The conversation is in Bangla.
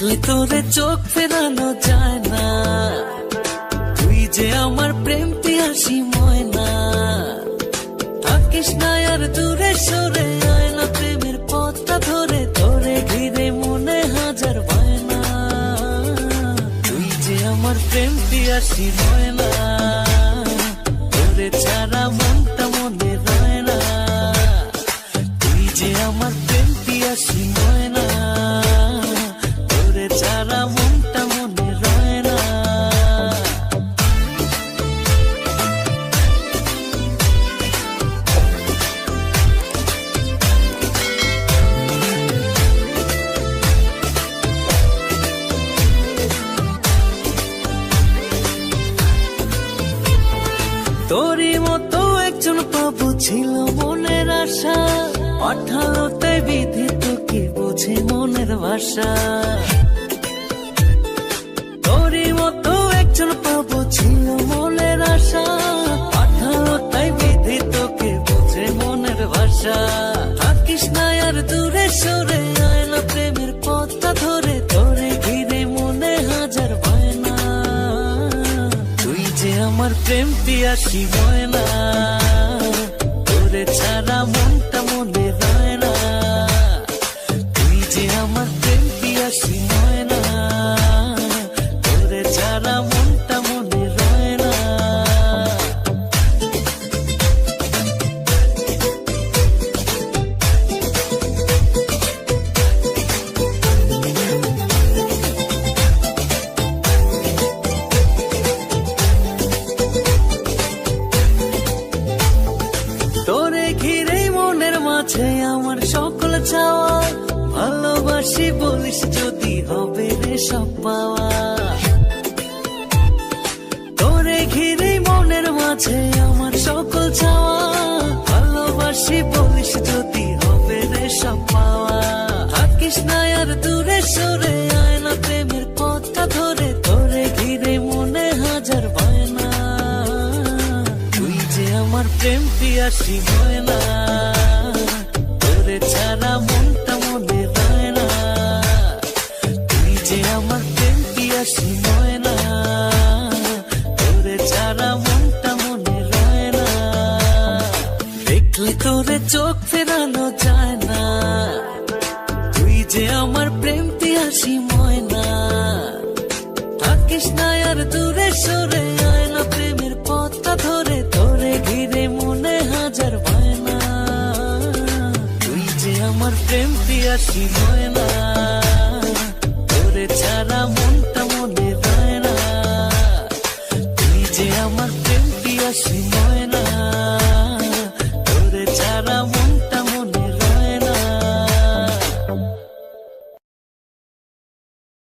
দেখলে তোরে চোখ ফেরানো যায় না। তুই যে আমার প্রেম পিয়াসি ময়না। থাকিস না আর দূরে সরে আয় না প্রেমের পথটা ধরে, তোরে ঘিরে মনে হাজার বায়না। তুই যে আমার প্রেম পিয়াসি ময়না, তোরে ছাড়া তোরই মতো একজন পাবো ছিল মনের আশা। পাঠালো তাই বিধি তোকে বোঝে মনের ভাষা। তোরই মতো একজন পাবো ছিল মনের আশা। পাঠালো তাই বিধি তোকে বোঝে মনের ভাষা। থাকিস না আর দূরে সরে আয় প্রেমের পথটা ধরে আমার প্রেম পিয়াসি ময়না তোরে ছাড়া মনটা ভালোবাসি বলিস যদি হবে রে সব পাওয়া। তোরে ঘিরে মনের মাঝে আমার সকল চাওয়া। ভালোবাসি বলিস যদি হবে রে সব পাওয়া। থাকিস না আর দূরে সরে আয় না প্রেমের পথটা ধরে। তোরে ঘিরে মনে হাজার বায়না। তুই যে আমার প্রেম পিয়াসি ময়না তোরে পিয়াসি ময়না, তোরে ছাড়া মনটা মনে না। দেখলে চোখ ফেরানো না। যে আমার প্রেম পিয়াসি না আর সরে আয় না প্রেমের পথটা ধরে মনে হাজার যে আমার ময়না তোরে ছাড়া মনটা মনে রয় না। তুই যে আমার প্রেম পিয়াসি ময়না তোরে ছাড়া